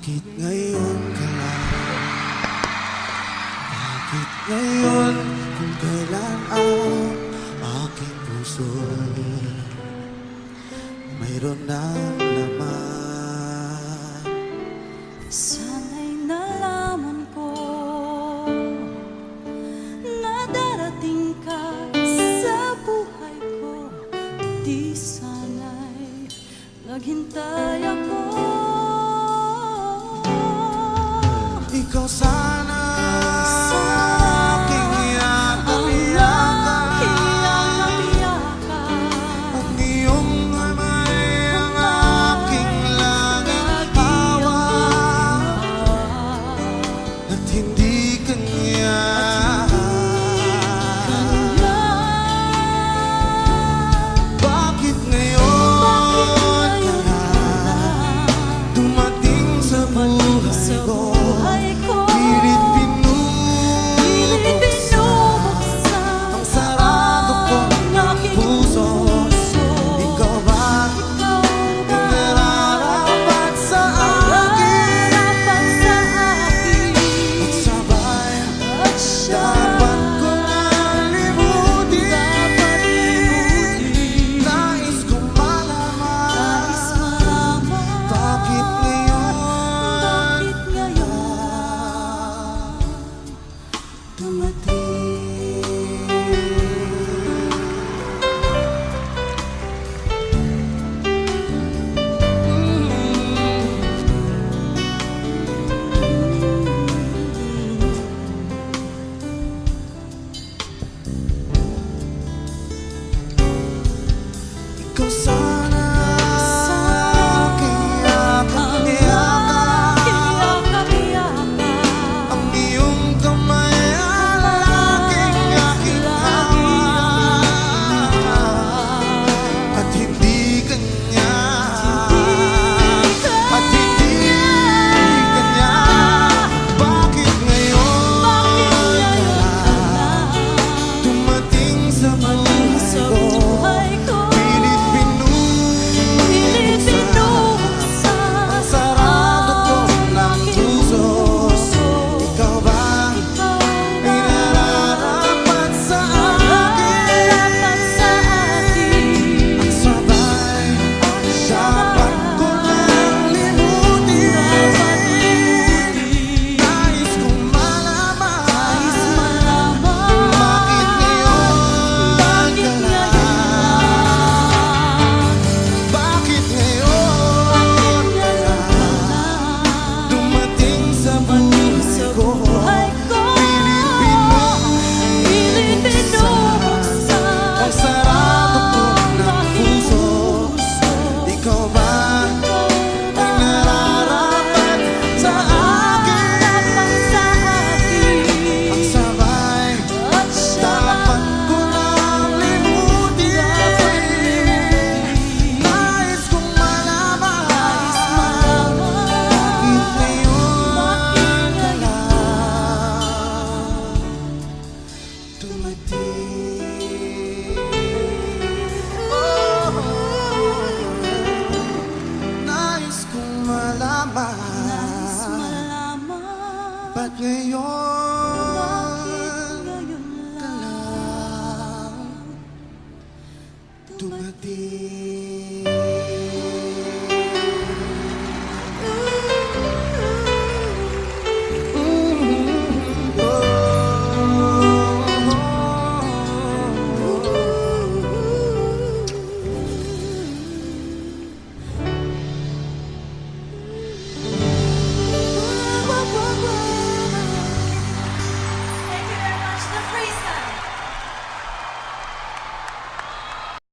Bakit ngayon ka lang? Bakit ngayon kung kailan ang aking puso mayroon na naman? Sana'y nalaman ko na darating ka sa buhay ko di sana'y naghintay cause i so